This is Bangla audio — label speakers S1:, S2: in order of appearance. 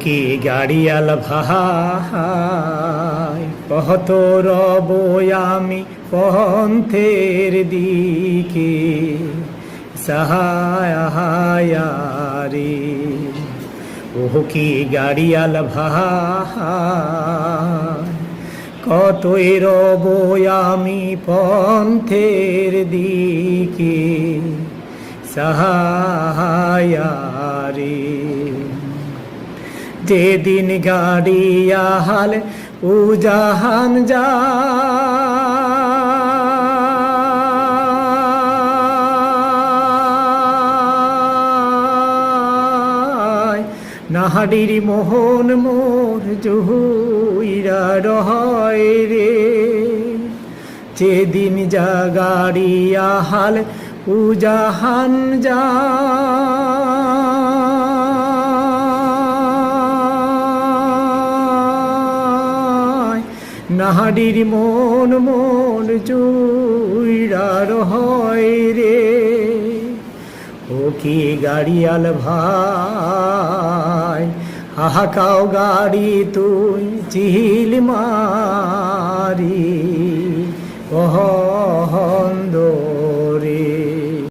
S1: কি গাড়িয়াল ভাই কহত রব আমি পন্থের দিকে সাহায়ারি ও কি গাড়িয়াল ভাই, কতই রব আমি পন্থের দিকে সাহায়ারি যেদিন গাড়িয়া হাল উজাহান যা। নাহাডির মোহন মোর জুহুইরা রহয় রে। যেদিন যা গাড়িয়া হাল উজাহান যা। নাহাডির মন মন জুইরার হয় রে। ও কি গাড়িয়াল ভাই হাহাকাও গাড়ি তুই চিল মারি।